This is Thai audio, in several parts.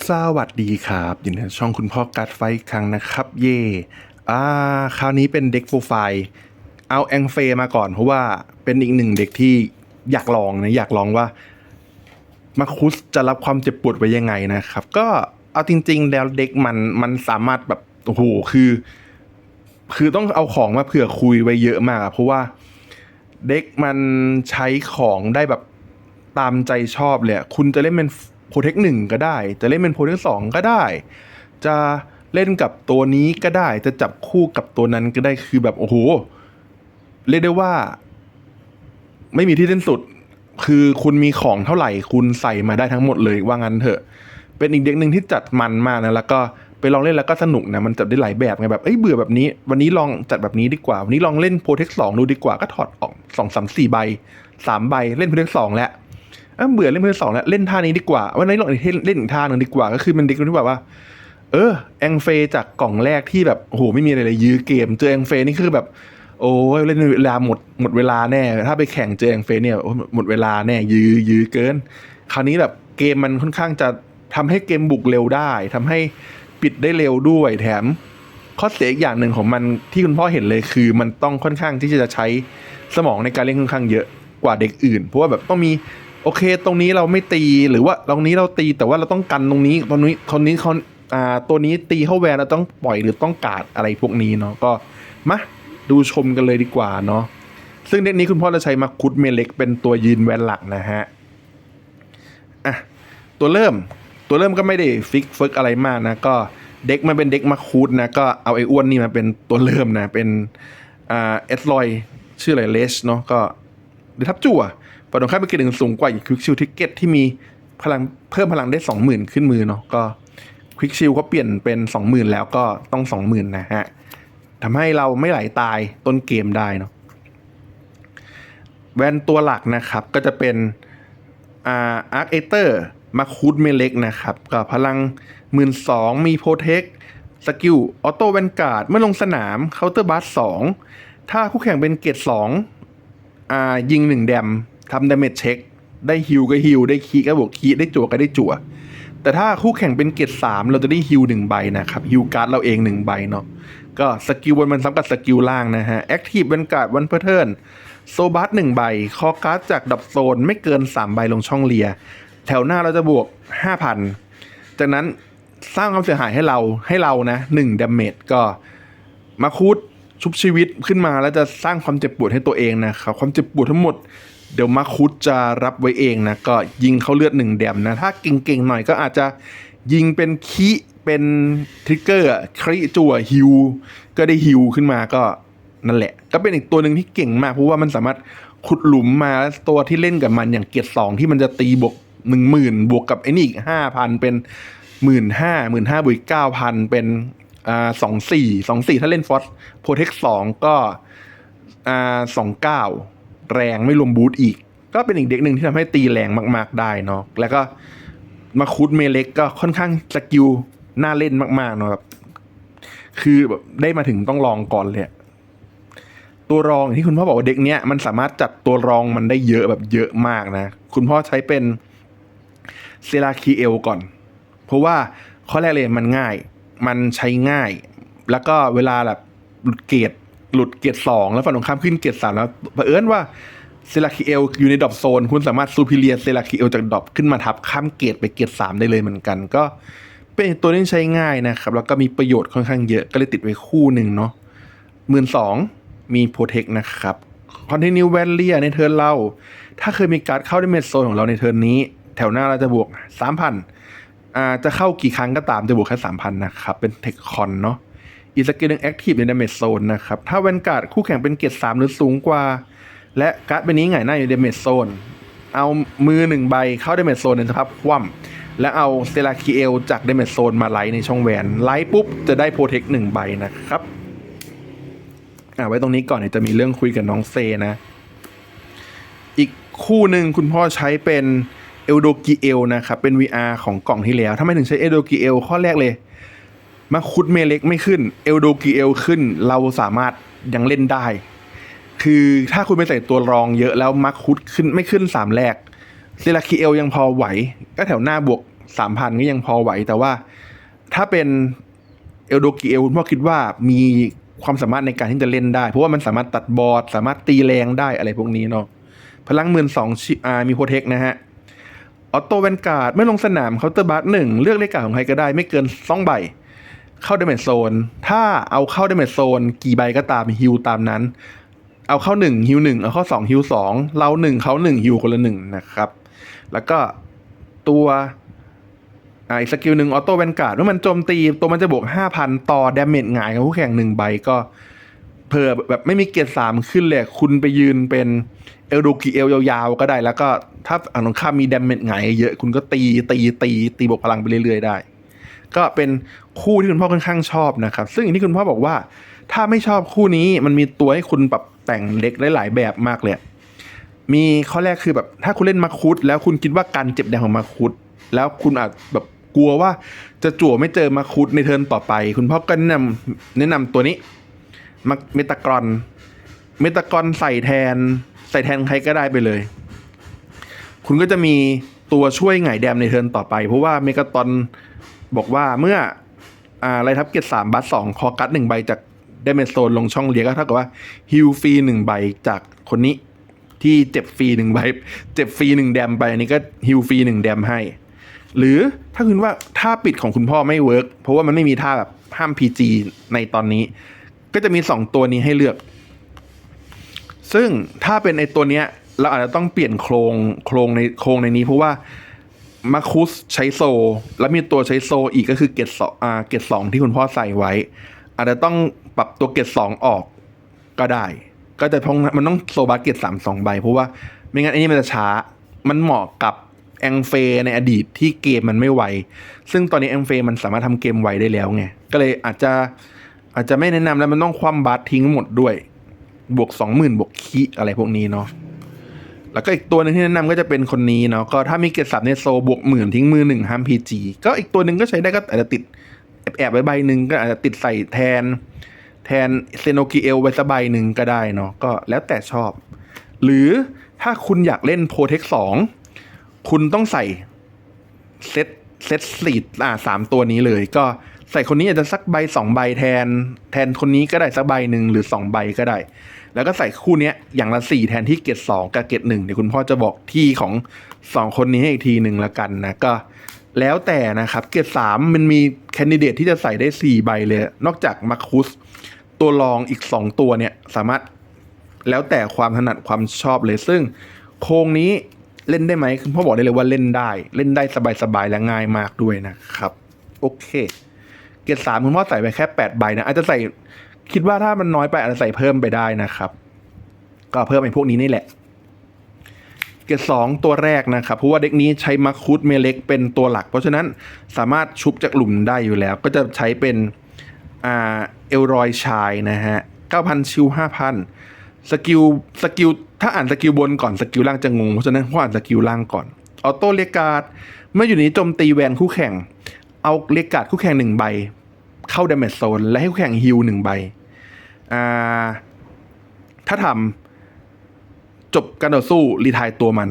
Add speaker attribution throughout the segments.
Speaker 1: สวัสดีครับยินดีต้อนช่องคุณพ่อการ์ดไฟอีกครั้งนะครับ เย่อ่าคราวนี้เป็นเด็กโปรไฟล์เอาแองเฟมาก่อน เพราะว่าเป็นอีกหนึ่งเด็กที่อยากลองนะอยากลองว่ามาคุสจะรับความเจ็บปวดไว้ยังไงนะครับ ก็เอาจริง ๆ แล้วเด็กมันมันสามารถแบบโอ้โหคือ คือต้องเอาของมาเผื่อคุยไว้เยอะมากเพราะว่าเด็กมันใช้ของได้แบบตามใจชอบเลยคุณจะเล่นเป็น โปรเทคหนึ่งก็ได้ จะเล่นเป็นโปรเทคสองก็ได้ จะเล่นกับตัวนี้ก็ได้ จะจับคู่กับตัวนั้นก็ได้คือแบบโอ้โห เรียกได้ว่า ไม่มีที่สิ้นสุด คือคุณมีของเท่าไหร่ คุณใส่มาได้ทั้งหมดเลยว่างั้นเถอะ เป็นอีกเด็กหนึ่งที่จัดมันมากนะแล้วก็ไปลองเล่นแล้วก็สนุกนะมันจัดได้หลายแบบไงแบบเอ้ยเบื่อแบบนี้ วันนี้ลองจัดแบบนี้ดีกว่า วันนี้ลองเล่นโปรเทคสองดูดีกว่าก็ถอดออกสองสามสี่ใบสามใบเล่นโปรเทคสองแล้ว เบื่อเล่นโปรเทคสองแล้วเล่นท่านี้ดีกว่าวันนี้ลองเล่นอีกท่าหนึ่งดีกว่า ก็คือมันเด็กที่แบบว่า เออแองเฟจากกล่องแรกที่แบบโหไม่มีอะไรเลยยื้อเกม เจอแองเฟนี่คือแบบ โอ้เล่นเวลาหมดหมดเวลาแน่ ถ้าไปแข่งเจอแองเฟเนี่ยหมดเวลาแน่ ยื้อยื้อเกิน คราวนี้แบบเกมมันค่อนข้างจะทำให้เกมบุกเร็วได้ทำให้ปิดได้เร็วด้วยแถมข้อเสียอีกอย่างหนึ่งของมันที่คุณพ่อเห็นเลยคือ มันต้องค่อนข้างที่จะใช้สมองในการเล่นค่อนข้างเยอะกว่าเด็กอื่น เพราะว่าแบบต้องมี โอเค ตรงนี้เราไม่ตีหรือว่าตรงนี้เราตีแต่ว่าเราต้องกันตรงนี้ตรงนี้คนนี้เขาอ่าตัวนี้ตีเข้าแวนเราต้องปล่อยหรือต้องกาดอะไรพวกนี้เนาะก็มาดูชมกันเลยดีกว่าเนาะซึ่งเด็กนี้คุณพ่อจะใช้มาคุดเมเล็กเป็นตัวยืนแวนหลักนะฮะอะตัวเริ่มตัวเริ่มก็ไม่ได้ฟิกเฟิกอะไรมากนะก็เด็กมันเป็นเด็กมาคูดนะก็เอาไอ้อ้วนนี่มาเป็นตัวเริ่มนะเป็นอ่าเอสลอยชื่ออะไรเลชเนาะก็เดทับจั่ว ฝั่งตรงข้ามเป็นเกรดหนึ่งสูงกว่าอีกควิกชิลทิกเก็ตที่มีพลังเพิ่มพลังได้สองหมื่นขึ้นมือเนาะก็ควิกชิลเขาเปลี่ยนเป็นสองหมื่นแล้วก็ต้องสองหมื่นนะฮะทำให้เราไม่ไหลตายต้นเกมได้เนาะแวนตัวหลักนะครับก็จะเป็นอาร์คเอเตอร์มาคูดเมเล็กนะครับกับพลังหมื่นสองมีโปรเทคสกิลออโต้แวนการ์ดเมื่อลงสนามเคาน์เตอร์บัสสองถ้าคู่แข่งเป็นเกรดสองอ่ายิงหนึ่งแดม ทำดาเมจเช็คได้ฮิวก็ฮิวได้คีก็บวกคีได้จั่วก็ได้จั่ว แต่ถ้าคู่แข่งเป็นเกรดสามเราจะได้ฮิวหนึ่งใบนะครับฮิวการ์ดเราเองหนึ่งใบเนาะก็สกิลบนมันซ้ำกับสกิลล่างนะฮะแอคทีฟแวนการ์ดวันเพอร์เทิร์นโซบัสหนึ่งใบ คอการ์ดจากดับโซนไม่เกิน 3 ใบลงช่องเลีย แถวหน้าเราจะบวก 5,000 จากนั้นสร้างความเสียหายให้เราให้เรานะ1ดาเมจก็มาคูดชุบชีวิตขึ้นมาแล้วจะสร้างความเจ็บปวดให้ตัวเองนะครับความเจ็บปวดทั้งหมด เดี๋ยวมาคุดจะรับไว้เองนะ ก็ยิงเขาเลือดหนึ่งแดมนะ ถ้าเก่งๆหน่อยก็อาจจะยิงเป็นคีเป็นทริกเกอร์คริจั่วฮิวก็ได้ฮิวขึ้นมาก็นั่นแหละ ก็เป็นอีกตัวหนึ่งที่เก่งมากเพราะว่ามันสามารถขุดหลุมมาตัวที่เล่นกับมันอย่างเกียร์สองที่มันจะตีบวกหนึ่งหมื่นบวกกับไอ้นี่อีกห้าพันเป็นหมื่นห้าหมื่นห้าบวกเก้าพันเป็นอ่าสองสี่สองสี่ถ้าเล่นฟอสโปรเทคสองก็อ่าสองเก้า แรงไม่รวมบูทอีก ก็เป็นอีกเด็กหนึ่งที่ทำให้ตีแรงมาก ๆได้เนาะแล้วก็มาคูดเมเล็กก็ค่อนข้างสกิลน่าเล่นมากๆเนาะแบบคือแบบได้มาถึงต้องลองก่อนเลยตัวรองอย่างที่คุณพ่อบอกว่าเด็กเนี้ยมันสามารถจัดตัวรองมันได้เยอะแบบเยอะมากนะ คุณพ่อใช้เป็นเซราคีเอลก่อน เพราะว่าข้อแรกเลยมันง่าย มันใช้ง่าย แล้วก็เวลาแบบหลุดเกรด หลุดเกรสองแล้วฝั่งตรงข้ามขึ้นเกรสามแล้วเผอิญว่าเซราคีเอลอยู่ในดรอปโซน คุณสามารถซูพิเลียเซราคีเอลจากดรอปขึ้นมาทับข้ามเกรไปเกรสามได้เลยเหมือนกัน ก็เป็นตัวที่ใช้ง่ายนะครับ แล้วก็มีประโยชน์ค่อนข้างเยอะก็เลยติดไว้คู่หนึ่งเนาะหมื่นสองมีโปรเทคนะครับคอนเทนิวแวลเลียในเทิร์นเรา ถ้าเคยมีการ์ดเข้าในเมดโซนของเราในเทิร์นนี้ แถวหน้าเราจะบวกสามพันอ่าจะเข้ากี่ครั้งก็ตามจะบวกแค่สามพันนะครับเป็นเทคคอนเนาะ อีกสกิลหนึ่งแอคทีฟในดาเมจโซนนะครับ ถ้าแวนการ์ดคู่แข่งเป็นเกรดสามหรือสูงกว่า และการ์ดใบนี้หง่ายหน้าอยู่ในดาเมจโซน เอามือหนึ่งใบเข้าดาเมจโซนในสภาพคว่ำและเอาเซราคิเอลจากดาเมจโซนมาไลท์ในช่องแหวน ไลท์ปุ๊บจะได้โปรเทคหนึ่งใบนะครับอ่าไว้ตรงนี้ก่อนเดี๋ยวจะมีเรื่องคุยกับน้องเซนะ อีกคู่หนึ่งคุณพ่อใช้เป็นเอลโดกิเอลนะครับ เป็น VR ของกล่องที่แล้วทำไมถึงใช้เอลโดกิเอลข้อแรกเลย มาคุดเมเล็กไม่ขึ้น เอลโดกิเอลขึ้น เราสามารถยังเล่นได้ คือถ้าคุณไปใส่ตัวรองเยอะแล้วมาคุดขึ้นไม่ขึ้นสามแรกเซราคิเอลยังพอไหว ก็แถวหน้าบวกสามพันก็ยังพอไหว แต่ว่าถ้าเป็นเอลโดกิเอลคุณพ่อคิดว่ามีความสามารถในการที่จะเล่นได้ เพราะว่ามันสามารถตัดบอร์ด สามารถตีแรงได้อะไรพวกนี้เนาะพลังหมื่นสองชิอามีโปรเทคนะฮะออโต้แวนการ์ดไม่ลงสนามเคาน์เตอร์บัสหนึ่งเลือกเลขการของใครก็ได้ไม่เกินสองใบ เข้าเดเมจโซน ถ้าเอาเข้าเดเมจโซน กี่ใบก็ตามฮิวตามนั้น เอาเข้าหนึ่งฮิวหนึ่งเอาเข้าสองฮิวสองเราหนึ่งเขาหนึ่งฮิวคนละหนึ่งนะครับ แล้วก็ตัวอีกสกิลหนึ่งออโต้แวนการ์ดเมื่อมันโจมตีตัวมันจะบวกห้าพันต่อดาเมจหงายของคู่แข่งหนึ่งใบก็เผื่อแบบไม่มีเกียร์สามขึ้นเลยคุณไปยืนเป็นเอลโดกิเอลยาวๆ ก็ได้ แล้วก็ถ้าอ่านตรงข้ามมีดาเมจหงายเยอะ คุณก็ตีตีตีตีบวกพลังไปเรื่อยๆได้ ก็เป็นคู่ที่คุณพ่อค่อนข้างชอบนะครับ ซึ่งอย่างที่คุณพ่อบอกว่า ถ้าไม่ชอบคู่นี้มันมีตัวให้คุณปรับแต่งเด็กหลายแบบมากเลย มีข้อแรกคือแบบถ้าคุณเล่นมาคุดแล้วคุณคิดว่าการเจ็บแดงของมาคุดแล้วคุณอาจแบบกลัวว่าจะจั่วไม่เจอมาคุดในเทิร์นต่อไป คุณพ่อก็แนะนำแนะนำตัวนี้มาเมตากรอนเมตากรอนใส่แทน ใส่แทนใครก็ได้ไปเลย คุณก็จะมีตัวช่วยไงแดมในเทิร์นต่อไป เพราะว่าเมกาตอน บอกว่าเมื่ออ่าไรทับเกียรสามบัสสองคอกัดหนึ่งใบจากเดเมจโซนลงช่องเลียก็เท่ากับว่าฮิลฟรีหนึ่งใบจากคนนี้ที่เจ็บฟรีหนึ่งใบ เจ็บฟรีหนึ่งแดมไปอันนี้ก็ฮิลฟรีหนึ่งแดมให้ หรือถ้าคุณว่าท่าปิดของคุณพ่อไม่เวิร์กเพราะว่ามันไม่มีท่าแบบห้าม PG ในตอนนี้ ก็จะมีสองตัวนี้ให้เลือก ซึ่งถ้าเป็นไอตัวเนี้ย เราอาจจะต้องเปลี่ยนโครงโครงในโครงในนี้เพราะว่า มาคุสใช้โซ แล้วมีตัวใช้โซอีกก็คือเกตสองอ่าเกตสองที่คุณพ่อใส่ไว้ อาจจะต้องปรับตัวเกตสองออกก็ได้ ก็จะพงมันต้องโซบาเกตสามสองใบ เพราะว่าไม่งั้นไอ้นี่มันจะช้า มันเหมาะกับแองเฟในอดีตที่เกมมันไม่ไว ซึ่งตอนนี้แองเฟมันสามารถทำเกมไวได้แล้วไง ก็เลยอาจจะอาจจะไม่แนะนำแล้วมันต้องคว่ำบัตทิ้งหมดด้วย บวกสองหมื่นบวกคีอะไรพวกนี้เนาะ แล้วก็อีกตัวหนึ่งที่แนะนำก็จะเป็นคนนี้เนาะก็ถ้ามีเกรดสับในโซบวกหมื่นทิ้งมือหนึ่งห้ามพีจีก็อีกตัวหนึ่งก็ใช้ได้ก็อาจจะติดแอบไว้ใบหนึ่งก็อาจจะติดใส่แทน แทนเซโนกิเอลไว้สักใบหนึ่งก็ได้เนาะก็แล้วแต่ชอบ หรือถ้าคุณอยากเล่นโปรเทคสองคุณต้องใส่เซตเซตสีดอ่าสามตัวนี้เลยก็ ใส่คนนี้อาจจะสักใบสองใบแทน แทนคนนี้ก็ได้สักใบหนึ่งหรือสองใบก็ได้ แล้วก็ใส่คู่เนี้ยอย่างละสี่แทนที่เกตสองกับเกตหนึ่งเดี๋ยวคุณพ่อจะบอกที่ของสองคนนี้ให้อีกทีหนึ่งละกันนะก็แล้วแต่นะครับเกตสามมันมีแคนดิเดตที่จะใส่ได้สี่ใบเลย นอกจากมาคุสตัวรองอีกสองตัวเนี่ยสามารถแล้วแต่ความถนัดความชอบเลยซึ่งโครงนี้เล่นได้ไหมคุณพ่อบอกได้เลยว่าเล่นได้ เล่นได้สบายๆและง่ายมากด้วยนะครับ โอเค เกรดสามคุณพ่อใส่ไปแค่แปดใบนะอาจจะใส่คิดว่าถ้ามันน้อยไปอาจจะใส่เพิ่มไปได้นะครับ ก็เพิ่มไอ้พวกนี้นี่แหละ เกรดสองตัวแรกนะครับ เพราะว่าเด็กนี้ใช้มัคคุดเมเล็กเป็นตัวหลัก เพราะฉะนั้นสามารถชุบจากหลุมได้อยู่แล้ว ก็จะใช้เป็นอ่าเอลรอยชายนะฮะเก้าพันชิวห้าพันสกิลสกิลถ้าอ่านสกิลบนก่อนสกิลล่างจะงงเพราะฉะนั้นพ่ออ่านสกิลล่างก่อนออโต้เรียการ์ดเมื่ออยู่นี้โจมตีแวนคู่แข่ง เอาเรียกการ์ดคู่แข่งหนึ่งใบ เข้าดาเมจโซนและให้คู่แข่งฮิลหนึ่งใบ อ่า ถ้าทำจบการต่อสู้รีทายตัวมัน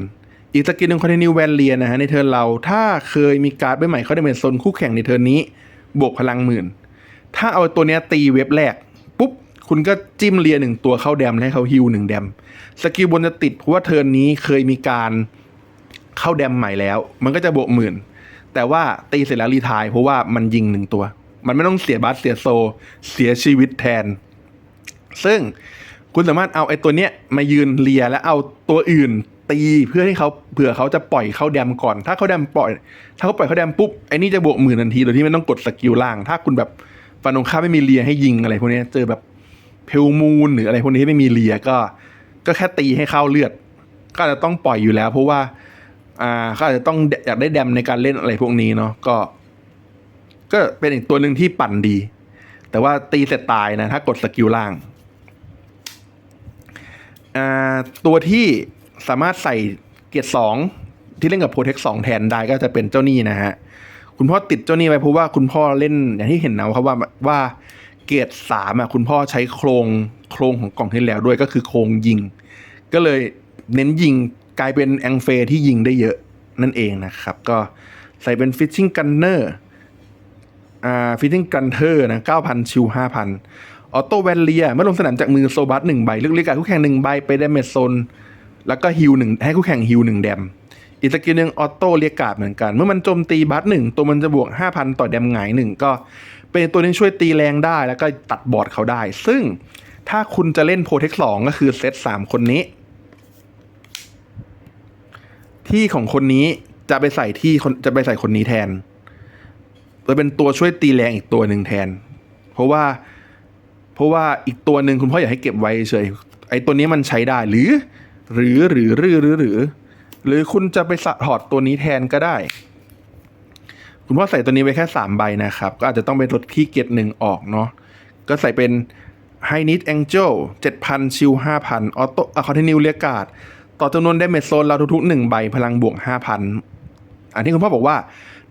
Speaker 1: อีกสกิลหนึ่งคอนเทนิวแวนเลียนะฮะในเทิร์นเราถ้าเคยมีการ์ดใบใหม่เข้าดาเมจโซนคู่แข่งในเทิร์นนี้ บวกพลังหมื่น ถ้าเอาตัวเนี้ยตีเว็บแรกปุ๊บคุณก็จิ้มเลียหนึ่งตัวเข้าแดมและให้เขาฮิวหนึ่งแดมสกิลบนจะติดเพราะว่าเทิร์นนี้เคยมีการเข้าแดมใหม่แล้ว มันก็จะบวกหมื่น แต่ว่าตีเสร็จแล้วรีทายเพราะว่ามันยิงหนึ่งตัว มันไม่ต้องเสียบัสเสียโซ เสียชีวิตแทน ซึ่งคุณสามารถเอาไอ้ตัวเนี้ยมายืนเลียแล้วเอาตัวอื่นตีเพื่อให้เขาเผื่อเขาจะปล่อยเข้าแดมก่อน ถ้าเขาแดมปล่อย ถ้าเขาปล่อยเขาแดมปุ๊บไอ้นี่จะบวกหมื่นทันทีโดยที่ไม่ต้องกดสกิลล่าง ถ้าคุณแบบฟันตรงข้ามไม่มีเลียให้ยิงอะไรพวกนี้เจอแบบเพลมูนหรืออะไรพวกนี้ที่ไม่มีเลียก็ ก็แค่ตีให้เข้าเลือด ก็จะต้องปล่อยอยู่แล้ว เพราะว่า อ่าเขาอาจจะต้องอยากได้แดมในการเล่นอะไรพวกนี้เนาะก็ ก็เป็นอีกตัวหนึ่งที่ปั่นดี แต่ว่าตีเสร็จตายนะ ถ้ากดสกิลล่างอ่าตัวที่สามารถใส่เกียร์สองที่เล่นกับโปรเทคสองแทนได้ก็จะเป็นเจ้านี่นะฮะคุณพ่อติดเจ้านี่ไว้เพราะว่าคุณพ่อเล่นอย่างที่เห็นนะครับว่าว่าเกียร์สามอะคุณพ่อใช้โครงโครงของกล่องที่แล้วด้วยก็คือโครงยิง ก็เลยเน้นยิง กลายเป็นแองเฟที่ยิงได้เยอะนั่นเองนะครับ ก็ใส่เป็น Fishing Gunner อ่า Fishing Gunner นะ9,000 ชิว 5,000 ออโต้แวนเลียเมื่อลงสนามจากมือโซบัสหนึ่งใบเลือกเรียกการคู่แข่งหนึ่งใบไปดาเมจโซนแล้วก็ฮิลหนึ่งให้คู่แข่งฮิลหนึ่งแดมอีกสกิลหนึ่งออโต้เรียกกาดเหมือนกัน เมื่อมันโจมตีบัสหนึ่งตัวมันจะบวก 5,000 ต่อแดมหงายหนึ่งก็ เป็นตัวที่ช่วยตีแรงได้แล้วก็ตัดบอร์ดเขาได้ ซึ่งถ้าคุณจะเล่นโปรเทคสองก็คือเซตสามคนนี้ ที่ของคนนี้จะไปใส่ที่จะไปใส่คนนี้แทนจะเป็นตัวช่วยตีแรงอีกตัวหนึ่งแทน เพราะว่า เพราะว่าอีกตัวหนึ่งคุณพ่ออยากให้เก็บไว้เฉยไอ้ตัวนี้มันใช้ได้หรือ หรือหรือหรือหรือหรือ หรือคุณจะไปสะถอดตัวนี้แทนก็ได้ คุณพ่อใส่ตัวนี้ไว้แค่สามใบนะครับ ก็อาจจะต้องไปลดที่เกียรหนึ่งออกเนาะก็ใส่เป็น High Need Angel 7,000ชิล5,000ออโต้อะคอนติเนียเรียกาด ต่อจำนวนได้เมจโซนเราทุกๆหนึ่งใบพลังบวก 5,000 อันที่คุณพ่อบอกว่า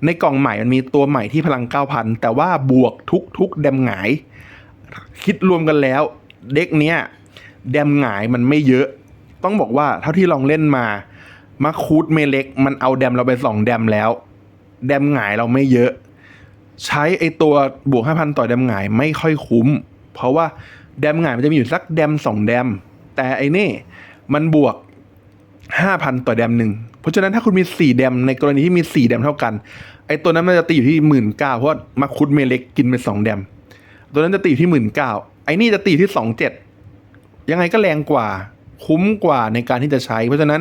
Speaker 1: ในกล่องใหม่มันมีตัวใหม่ที่พลัง 9,000 แต่ว่าบวกทุกๆ แดมหงาย คิดรวมกันแล้วเด็กเนี้ยแดมหงายมันไม่เยอะ ต้องบอกว่าเท่าที่ลองเล่นมามาคูดเมเล็ก มันเอาแดมเราไปสองแดมแล้ว แดมหงายเราไม่เยอะ ใช้ไอตัวบวก 5,000 ต่อแดมหงายไม่ค่อยคุ้ม เพราะว่าแดมหงายมันจะมีอยู่สักแดมสองแดม แต่ไอนี่มันบวก 5,000 ต่อแดมหนึ่ง เพราะฉะนั้นถ้าคุณมี 4 แดม ในกรณีที่มี 4 แดมเท่ากัน ไอ้ตัวนั้นมันจะตีอยู่ที่หมื่นเก้าเพราะว่ามาคุดเมเล็กกินไปสองแดม ตัวนั้นจะตีอยู่ที่หมื่นเก้าไอ้นี่จะตีอยู่ที่สองเจ็ดยังไงก็แรงกว่า คุ้มกว่าในการที่จะใช้ เพราะฉะนั้น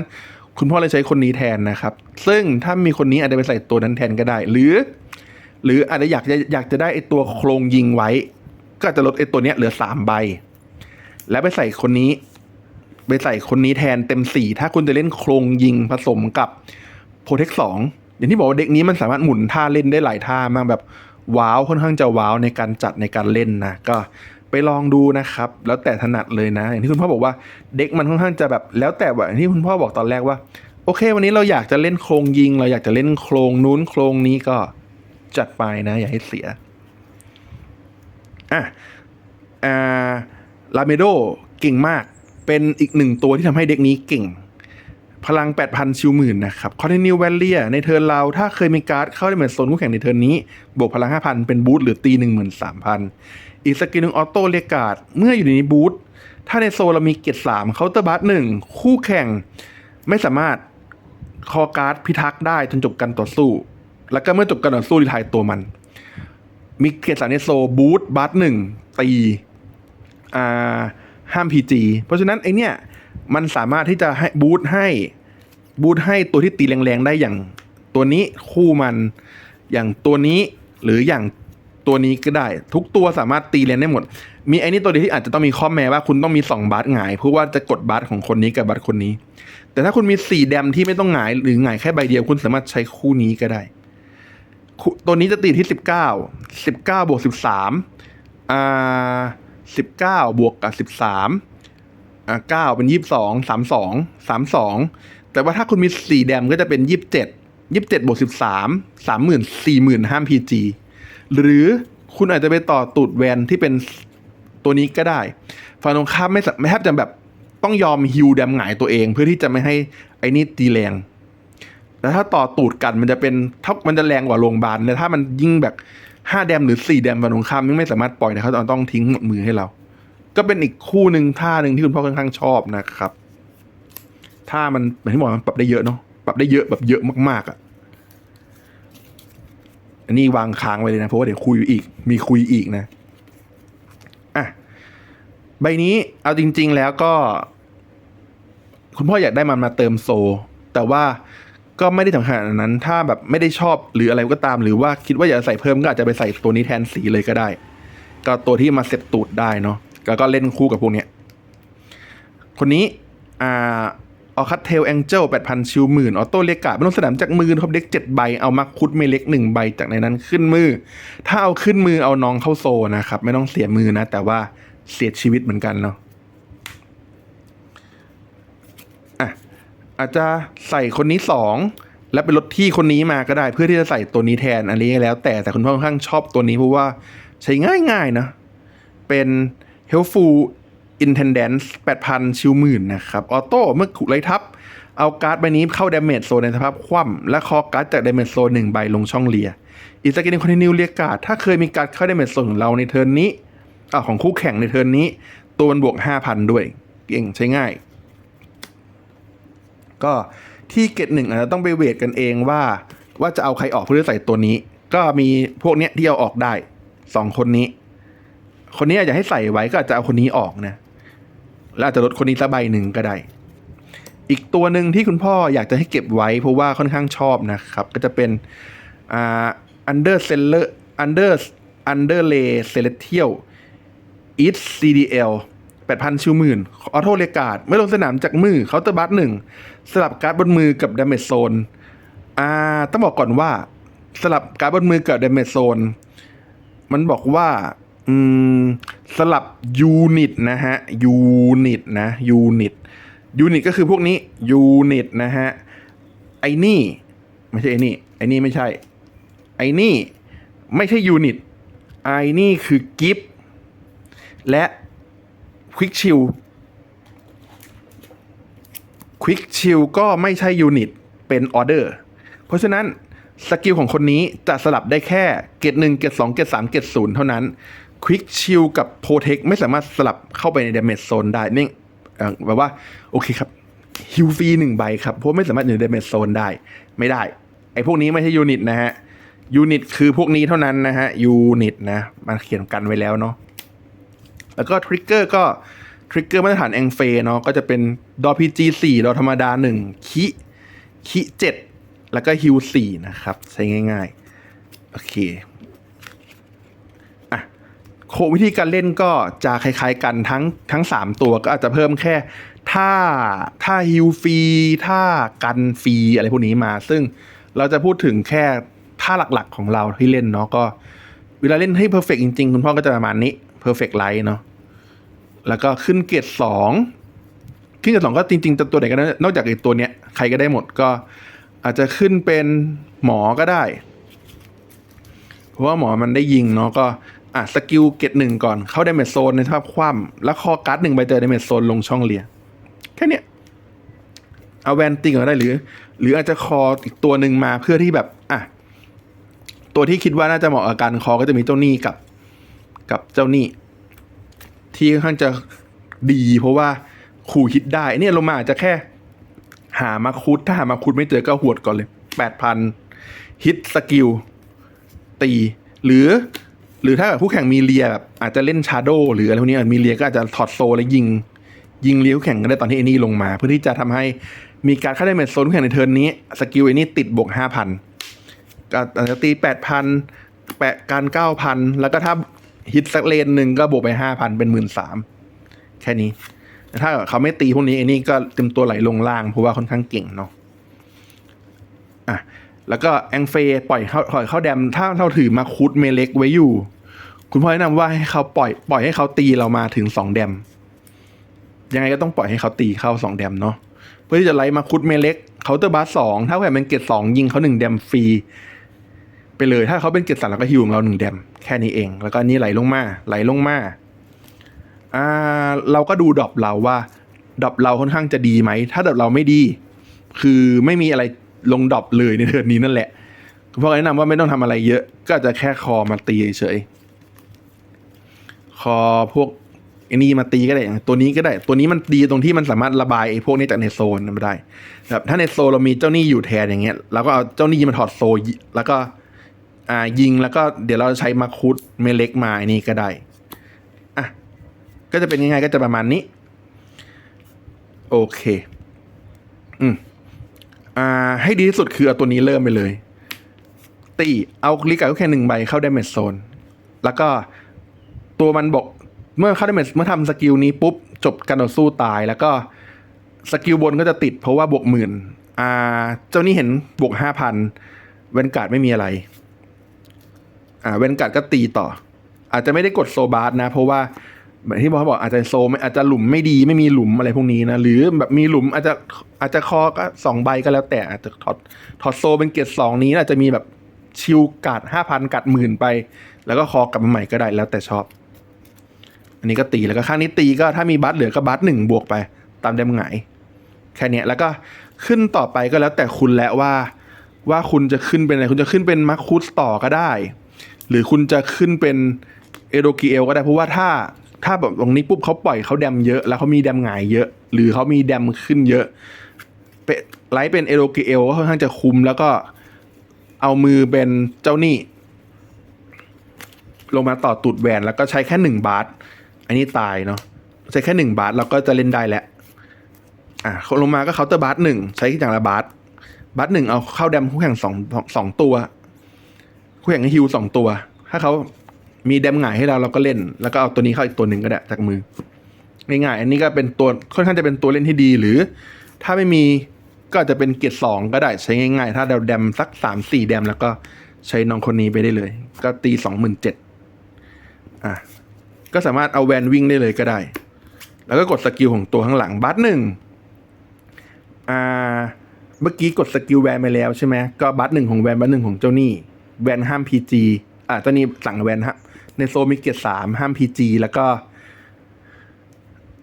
Speaker 1: คุณพ่อเลยใช้คนนี้แทนนะครับ ซึ่งถ้ามีคนนี้อาจจะไปใส่ตัวนั้นแทนก็ได้ หรือ หรืออาจจะอยากจะอยากจะได้ไอ้ตัวโครงยิงไว้ ก็จะลดไอ้ตัวเนี้ยเหลือสามใบ แล้วไปใส่คนนี้ ไปใส่คนนี้แทนเต็มสี่ถ้าคุณจะเล่นโครงยิงผสมกับโปรเทคสองอย่างที่บอกว่าเด็กนี้มันสามารถหมุนท่าเล่นได้หลายท่ามากแบบว้าวค่อนข้างจะว้าวในการจัดในการเล่นนะก็ไปลองดูนะครับ แล้วแต่ถนัดเลยนะ อย่างที่คุณพ่อบอกว่าเด็กมันค่อนข้างจะแบบแล้วแต่ว่าอย่างที่คุณพ่อบอกตอนแรกว่า โอเค วันนี้เราอยากจะเล่นโครงยิง เราอยากจะเล่นโครงนู้นโครงนี้ก็จัดไปนะ อย่าให้เสียอะอ่าลาเมโดเก่งมาก เป็นอีกหนึ่งตัวที่ทำให้เด็กนี้เก่ง พลัง 8,000 ชิวหมื่นนะครับคอนเทนิวแวลเลียในเทิร์นเราถ้าเคยมีการ์ดเข้าในเหมือนโซนคู่แข่งในเทิร์นนี้ บวกพลัง 5,000 เป็นบูทหรือตี 13,000 อีกสกิลหนึ่งออโต้เรียกการ์ดเมื่ออยู่ในบูทถ้าในโซนเรามีเกียรติ3เคาน์เตอร์บัสหนึ่งคู่แข่งไม่สามารถคอการ์ดพิทักษ์ได้จนจบการต่อสู้ แล้วก็เมื่อจบการต่อสู้รีทายตัวมัน มีเกียรติสามในโซบูทบัสหนึ่งตีอ่า ห้าม PG เพราะฉะนั้นไอเนี้ยมันสามารถที่จะให้บูทให้บูทให้ตัวที่ตีแรงๆได้อย่างตัวนี้คู่มันอย่างตัวนี้หรืออย่างตัวนี้ก็ได้ ทุกตัวสามารถตีแรงได้หมด มีไอ้นี่ตัวเดียวที่อาจจะต้องมีข้อแม้ว่าคุณต้องมี 2 บาสหงายเพื่อว่าจะกดบาสของคนนี้กับบาสคนนี้ แต่ถ้าคุณมี 4 แดมที่ไม่ต้องหงายหรือหงายแค่ใบเดียวคุณสามารถใช้คู่นี้ก็ได้ ตัวนี้จะตีที่ 19 19บวก13อ่า สิบเก้าบวกกับสิบสามอ่าเก้าเป็นยี่สิบสองสามสองสามสองแต่ว่าถ้าคุณมีสี่แดมก็จะเป็นยี่สิบเจ็ดยี่สิบเจ็ดบวกสิบสามสามหมื่นสี่หมื่นห้ามพีจีหรือคุณอาจจะไปต่อตูดแวนที่เป็นตัวนี้ก็ได้ฝั่งตรงข้ามไม่ไม่แทบจะแบบต้องยอมฮิวแดมหงายตัวเองเพื่อที่จะไม่ให้ไอ้นี่ตีแรง แล้วถ้าต่อตูดกันมันจะเป็นถ้ามันจะแรงกว่าโรงพยาบาลแต่ถ้ามันยิ่งแบบ ห้าแดมหรือสี่แดมฝั่งตรงข้ามยังไม่สามารถปล่อยนะเขาต้องทิ้งหมดมือให้เรา ก็เป็นอีกคู่หนึ่งท่าหนึ่งที่คุณพ่อค่อนข้างชอบนะครับท่ามันเหมือนที่บอกมันปรับได้เยอะเนาะปรับได้เยอะแบบเยอะมากๆอะ่ะอันนี้วางค้างไว้เลยนะเพราะว่าเดี๋ยวคุยอีก มีคุยอีกนะอะใบนี้เอาจริง ๆ แล้วก็ คุณพ่ออยากได้มันมาเติมโซ แต่ว่า ก็ไม่ได้สำคัญขนาดนั้น ถ้าแบบไม่ได้ชอบหรืออะไรก็ตาม หรือว่าคิดว่าอยากจะใส่เพิ่มก็อาจจะไปใส่ตัวนี้แทนสีเลยก็ได้ ก็ตัวที่มาเสร็จตูดได้เนาะแล้วก็เล่นคู่กับพวกเนี้ยคนนี้อ่าออคัตเทลแองเจิลแปดพันชิวหมื่นออโต้เรียกกาไม่ต้องสนามจากมือครับเด็กเจ็ดใบ เอามาคุดเมเล็กหนึ่งใบจากในนั้นขึ้นมือ ถ้าเอาขึ้นมือเอาน้องเข้าโซนะครับ ไม่ต้องเสียมือนะ แต่ว่าเสียชีวิตเหมือนกันเนาะอะ อาจจะใส่คนนี้สองแล้วไปลดที่คนนี้มาก็ได้ เพื่อที่จะใส่ตัวนี้แทนอันนี้แล้ว แต่แต่คุณพ่อค่อนข้างชอบตัวนี้เพราะว่าใช้ง่ายๆนะ เป็น helpful intendance 8,000 ชิวหมื่นนะครับ ออโต้เมื่อขุไล่ทับ เอาการ์ดใบนี้เข้าดาเมจโซนในสภาพคว่ำและคอการ์ดจากดาเมจโซนหนึ่งใบลงช่องเลีย อีสกินคอนติเนียเรียกการ์ดถ้าเคยมีการ์ดเข้าดาเมจโซนของเราในเทิร์นนี้อ่าของคู่แข่งในเทิร์นนี้ ตัวมันบวก 5,000 ด้วย เก่งใช้ง่าย ก็ที่เกตหนึ่งอาจจะต้องไปเวทกันเองว่า ว่าจะเอาใครออกเพื่อใส่ตัวนี้ ก็มีพวกเนี้ยที่เอาออกได้สองคนนี้ คนนี้อาจจะให้ใส่ไว้ก็อาจจะเอาคนนี้ออกนะแล้วอาจจะลดคนนี้สักใบหนึ่งก็ได้ อีกตัวหนึ่งที่คุณพ่ออยากจะให้เก็บไว้เพราะว่าค่อนข้างชอบนะครับ ก็จะเป็นอ่า under seller under underlay celestial it cdl 8,000ชิวหมื่นออโต้เลกาดเมื่อลงสนามจากมือเคาน์เตอร์บัสหนึ่งสลับการ์ดบนมือกับดาเมจโซนอ่าต้องบอกก่อนว่าสลับการ์ดบนมือกับดาเมจโซนมันบอกว่าอืมสลับยูนิตนะฮะยูนิตนะยูนิตยูนิตก็คือพวกนี้ยูนิตนะฮะไอ้นี่ ไม่ใช่ไอ้นี่ไอ้นี่ไม่ใช่ ไอ้นี่ไม่ใช่ยูนิตไอ้นี่คือกิฟและ ควิกชิลควิกชิลก็ไม่ใช่ยูนิตเป็นออเดอร์เพราะฉะนั้นสกิลของคนนี้จะสลับได้แค่เกตหนึ่งเกตสองเกตสามเกตศูนย์เท่านั้นควิกชิลกับโ r เทคไม่สามารถสลับเข้าไปในเดเมจโซนได้นี่แบบว่า โอเคครับฮิวฟรีหนึ่งใบครับ เพราะไม่สามารถอยู่ในเดเมจโซนได้ ไม่ได้ ไอ้พวกนี้ไม่ใช่ยูนิตนะฮะยูนิตคือพวกนี้เท่านั้นนะฮะยูนิตนะมันเขียนกันไว้แล้วเนาะ แล้วก็ทริกเกอร์ก็ทริกเกอร์มาตรฐานแองเฟเนาะก็จะเป็นดอพีจีสี่ดอธรรมดาหนึ่งคิคิเจ็ดแล้วก็ฮิวสี่นะครับ ใช้ง่ายๆ โอเคอะโควิธีการเล่นก็จะคล้ายๆกันทั้งทั้ง3ตัวก็อาจจะเพิ่มแค่ท่าท่าฮิวฟรีท่ากันฟรีอะไรพวกนี้มา ซึ่งเราจะพูดถึงแค่ท่าหลักๆของเราที่เล่นเนาะก็ เวลาเล่นให้เพอร์เฟกจริงๆ คุณพ่อก็จะประมาณนี้เพอร์เฟกไลท์เนาะ แล้วก็ขึ้นเกรดสองขึ้นเกรดสองก็จริงๆตัวไหนก็ได้นอกจากไอ้ตัวเนี้ยใครก็ได้หมดก็อาจจะขึ้นเป็นหมอก็ได้ เพราะว่าหมอมันได้ยิงเนาะก็อะสกิลเกตหนึ่งก่อนเข้าดเมจโซนในสภาพคว่ำแล้วคอการ์ดหนึ่งใบเจอดเมจโซนลงช่องเลียแค่เนี้ยเอาแวนติงก็ได้หรือ หรืออาจจะคออีกตัวหนึ่งมาเพื่อที่แบบอะตัวที่คิดว่าน่าจะเหมาะกับการคอก็จะมีเจ้าหนี้กับ กับเจ้าหนี้ ที่ค่อนข้างจะดีเพราะว่าขู่ฮิตได้ เนี่ยลงมาอาจจะแค่ หามาคุดถ้าหามาคุดไม่เจอก็หวดก่อนเลยแปดพันฮิตสกิลตี หรือ หรือถ้าแบบผู้แข่งมีเลียแบบอาจจะเล่นชาโดหรืออะไรพวกนี้มีเลียก็อาจจะถอดโซแล้วยิง ยิงเลี้ยวแข่งก็ได้ตอนที่ไอ้นี่ลงมา เพื่อที่จะทำให้มีการเข้าได้เมจโซ่แข่งในเทิร์นนี้สกิลไอ้นี่ติดบวกห้าพันก็อาจจะตีแปดพันแปะการเก้าพันแล้วก็ถ้า ฮิตสักเลนหนึ่งก็บวกไปห้าพันเป็นหมื่นสามแค่นี้แต่ถ้าเขาไม่ตีพวกนี้ไอ้นี่ก็เต็มตัวไหลลงล่างเพราะว่าค่อนข้างเก่งเนาะอะแล้วก็แองเฟย์ปล่อยเข้าปล่อยเข้าแดมถ้าเราถือมาคุดเมเล็กไว้อยู่ คุณพ่อแนะนำว่าให้เขาปล่อยปล่อยให้เขาตีเรามาถึงสองแดม ยังไงก็ต้องปล่อยให้เขาตีเข้าสองแดมเนาะเพื่อที่จะไล่มาคุดเมเล็กเคาน์เตอร์บาสสองถ้าแหวนเป็นเกตสองยิงเขาหนึ่งแดมฟรี ไปเลย ถ้าเขาเป็นเกตสามเราก็ฮิวของเราหนึ่งแดมแค่นี้เอง แล้วก็นนี้ไหลลงมา ไหลลงมาอ่าเราก็ดูดรอปเราว่าดรอปเราค่อนข้างจะดีไหม ถ้าดรอปเราไม่ดี คือไม่มีอะไรลงดรอปเลยในเทิร์นนี้นั่นแหละคุณพ่อแนะนำว่าไม่ต้องทำอะไรเยอะ ก็จะแค่คอมาตีเฉยคอพวกไอ้นี่มาตีก็ได้อย่างตัวนี้ก็ได้ ตัวนี้มันดีตรงที่มันสามารถระบายไอ้พวกนี้จากในโซนมาได้แบบถ้าในโซนเรามีเจ้าหนี้อยู่แทนอย่างเงี้ยเราก็เอาเจ้าหนี้มาถอดโซแล้วก็ อ่ายิงแล้วก็เดี๋ยวเราใช้มาคุดเมเล็กมาอ้นี่ก็ได้อะก็จะเป็นยังไงก็จะประมาณนี้ โอเค อืมอ่าให้ดีที่สุดคือเอาตัวนี้เริ่มไปเลย ตีเอาลิกาแค่หนึ่งใบเข้าได้เมจโซน แล้วก็ตัวมันบอกเมื่อเข้าได้เมจเมื่อทำสกิลนี้ปุ๊บ จบการต่อสู้ตายแล้วก็สกิลบนก็จะติดเพราะว่าบวกหมื่นอ่า เจ้านี่เห็นบวกห้าพันเวนการ์ดไม่มีอะไร อ่าเวนการ์ดก็ตีต่อ อาจจะไม่ได้กดโซบาร์นะ เพราะว่าเหมือนที่บอสบอกอาจจะโซไม่อาจจะหลุมไม่ดีไม่มีหลุมอะไรพวกนี้นะ หรือแบบมีหลุมอาจจะอาจจะคอก็สองใบก็แล้วแต่อาจจะถอดถอดโซเป็นเกรสองนี้อาจจะมีแบบชิลกัดห้าพันกัดหมื่นไป แล้วก็คอกลับมาใหม่ก็ได้แล้วแต่ชอบ อันนี้ก็ตีแล้วก็ข้างนี้ตีก็ถ้ามีบัตเหลือก็บัตหนึ่งบวกไป ตามเดมหงายแค่นี้แล้วก็ขึ้นต่อไปก็แล้วแต่คุณแหละว่า ว่าคุณจะขึ้นเป็นอะไรคุณจะขึ้นเป็นมาร์คุสต่อก็ได้ หรือคุณจะขึ้นเป็นเอโดกิเอลก็ได้เพราะว่าถ้าถ้าแบบตรงนี้ปุ๊บเขาปล่อยเขาแดมเยอะแล้วเขามีแดมหงายเยอะ หรือเขามีแดมขึ้นเยอะเปไลท์เป็นเอโดกิเอลก็ค่อนข้างจะคุมแล้วก็เอามือเป็นเจ้าหนี้ ลงมาต่อตูดแหวนแล้วก็ใช้แค่หนึ่งบาทอันนี้ตายเนาะใช้แค่หนึ่งบาทเราก็จะเล่นได้แล้วอะลงมาก็เคาน์เตอร์บาทหนึ่งใช้อย่างละบาทบาทหนึ่งเอาเข้าแดมคู่แข่งสองสองตัว แข่งฮิวสองตัว ถ้าเขามีแดมหงายให้เราเราก็เล่น แล้วก็เอาตัวนี้เข้าอีกตัวหนึ่งก็ได้จากมือง่ายๆอันนี้ก็เป็นตัวค่อนข้างจะเป็นตัวเล่นที่ดีหรือ ถ้าไม่มีก็อาจจะเป็นเกียร์สองก็ได้ใช้ง่าย ๆ ถ้าเราแดมสักสามสี่แดมแล้วก็ใช้น้องคนนี้ไปได้เลย ก็ตีสองหมื่นเจ็ดอะก็สามารถเอาแวนวิ่งได้เลยก็ได้ แล้วก็กดสกิลของตัวข้างหลังบัตหนึ่งอ่าเมื่อกี้กดสกิลแวนไปแล้วใช่ไหมก็บัตหนึ่งของแวนบัตหนึ่งของเจ้าหนี่ แวนห้ามพีจีอ่าเจ้าหนี่สั่งแวนฮะในโซมิเกียสามห้ามพีจีแล้วก็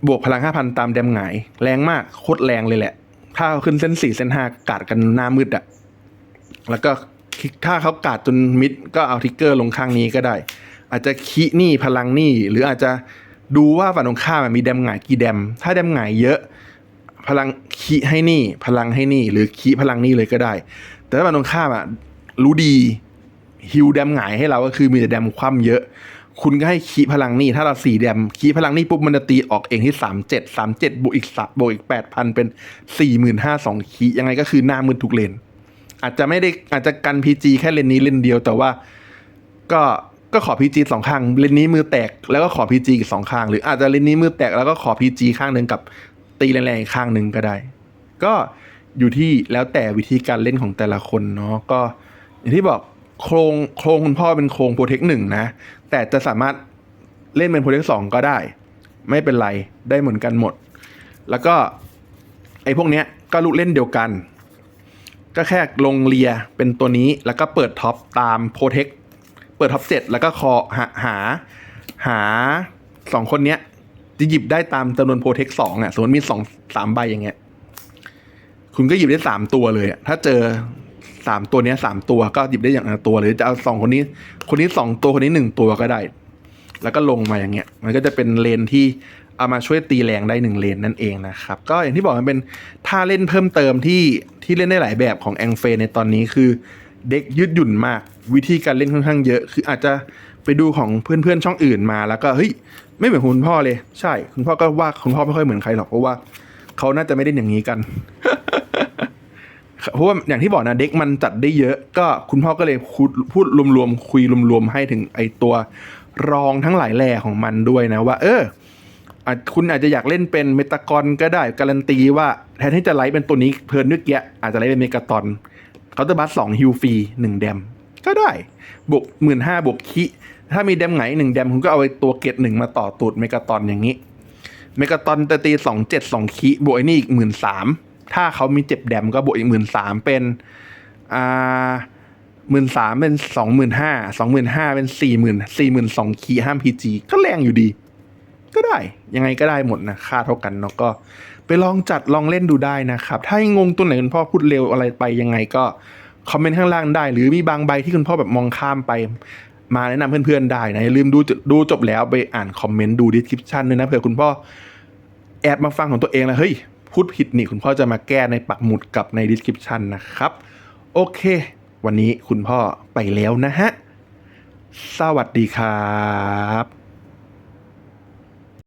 Speaker 1: บวกพลังห้าพันตามแดมหงาย แรงมากโคตรแรงเลยแหละ ถ้าขึ้นเส้นสี่เส้นห้ากาดกันหน้ามืดอะแล้วก็ถ้าเขากาดจนมิดก็เอาทิกเกอร์ลงข้างนี้ก็ได้ อาจจะคีหนี่พลังนี่ หรืออาจจะดูว่าฝั่งตรงข้ามมีแดมหงายกี่แดม ถ้าแดมหงายเยอะ พลังคีให้นี่ พลังให้นี่ หรือคีพลังนี่เลยก็ได้ แต่ถ้าฝั่งตรงข้ามอะรู้ดี ฮิวแดมหงายให้เราก็คือมีแต่แดมคว่ำเยอะ คุณก็ให้คีพลังนี่ถ้าเราสี่แดมคีพลังนี่ปุ๊บมันจะตีออกเองที่สามเจ็ดสามเจ็ดบวกอีกสบวกอีกแปดพันเป็นสี่หมื่นห้าสองคียังไงก็คือหน้ามืดทุกเลน อาจจะไม่ได้อาจจะกันพีจีแค่เลนนี้เลนเดียวแต่ว่าก็ก็ขอพีจีสองข้างเลนนี้มือแตกแล้วก็ขอพีจีอีกสองข้าง หรืออาจจะเลนนี้มือแตกแล้วก็ขอพีจีข้างหนึ่งกับตีแรงๆอีกข้างหนึ่งก็ได้ ก็อยู่ที่แล้วแต่วิธีการเล่นของแต่ละคนเนาะก็อย่างที่บอก โครงโครงคุณพ่อเป็นโครงโปรเทคหนึ่งนะ แต่จะสามารถเล่นเป็นโปรเทคสองก็ได้ ไม่เป็นไรได้เหมือนกันหมด แล้วก็ไอ้พวกเนี้ยก็ลูกเล่นเดียวกัน ก็แค่ลงเลียเป็นตัวนี้แล้วก็เปิดท็อปตามโปรเทคเปิดท็อปเจ็ดแล้วก็คอหาหาหาสองคนเนี้ยจะหยิบได้ตามจำนวนโปรเทคสองอะสมมติมีสองสามใบอย่างเงี้ย คุณก็หยิบได้สามตัวเลยอะถ้าเจอ สามตัวเนี้ยสามตัวก็หยิบได้อย่างละตัวหรือจะเอาสองคนนี้ คนนี้สองตัวคนนี้หนึ่งตัวก็ได้ แล้วก็ลงมาอย่างเงี้ย มันก็จะเป็นเลนที่เอามาช่วยตีแรงได้หนึ่งเลนนั่นเองนะครับ ก็อย่างที่บอกมันเป็นท่าเล่นเพิ่มเติมที่ที่เล่นได้หลายแบบของแองเฟในตอนนี้คือเด็กยืดหยุ่นมากวิธีการเล่นค่อนข้างเยอะ คืออาจจะไปดูของเพื่อนๆช่องอื่นมาแล้วก็เฮ้ยไม่เหมือนคุณพ่อเลย ใช่ คุณพ่อก็ว่าคุณพ่อไม่ค่อยเหมือนใครหรอกเพราะว่าเขาน่าจะไม่ได้อย่างนี้กัน เพราะว่าอย่างที่บอกนะเด็กมันจัดได้เยอะ ก็คุณพ่อก็เลยพูดรวมๆคุยรวมๆให้ถึงไอตัวรองทั้งหลายแหล่ของมันด้วยนะว่า เออคุณอาจจะอยากเล่นเป็นเมตากอนก็ได้การันตีว่าแทนที่จะไลฟ์เป็นตัวนี้เพลินนึกเกี้ยอาจจะไลฟ์เป็นเมกาตอนเคาน์เตอร์บัสสองฮิวฟรีหนึ่งแดม ก็ได้บวกหมื่นห้าบวกคิถ้ามีแดมไหนหนึ่งแดมคุณก็เอาไอ้ตัวเกตหนึ่งมาต่อตูดเมกาตอนอย่างนี้ เมกาตอนจะตีสองเจ็ดสองคีบวกไอ้นี่อีกหมื่นสาม ถ้าเขามีเจ็บแดมก็บวกอีกหมื่นสามเป็นอ่าหมื่นสามเป็นสองหมื่นห้าสองหมื่นห้าเป็นสี่หมื่นสี่หมื่นสองคีห้ามพีจีก็แรงอยู่ดี ก็ได้ ยังไงก็ได้หมดนะ ค่าเท่ากันเนาะก็ไปลองจัดลองเล่นดูได้นะครับ ถ้ายังงงตัวไหนคุณพ่อพูดเร็วอะไรไปยังไงก็คอมเมนต์ข้างล่างได้ หรือมีบางใบที่คุณพ่อแบบมองข้ามไป มาแนะนำเพื่อนๆได้นะอย่าลืมดูดูจบแล้วไปอ่านคอมเมนต์ดูดีสคริปชั่นด้วยนะเผื่อคุณพ่อแอบมาฟังของตัวเองแล้วเฮ้ย พูดผิดนี่คุณพ่อจะมาแก้ในปักหมุดกับใน description นะครับ โอเค วันนี้คุณพ่อไปแล้วนะฮะ สวัสดีครับ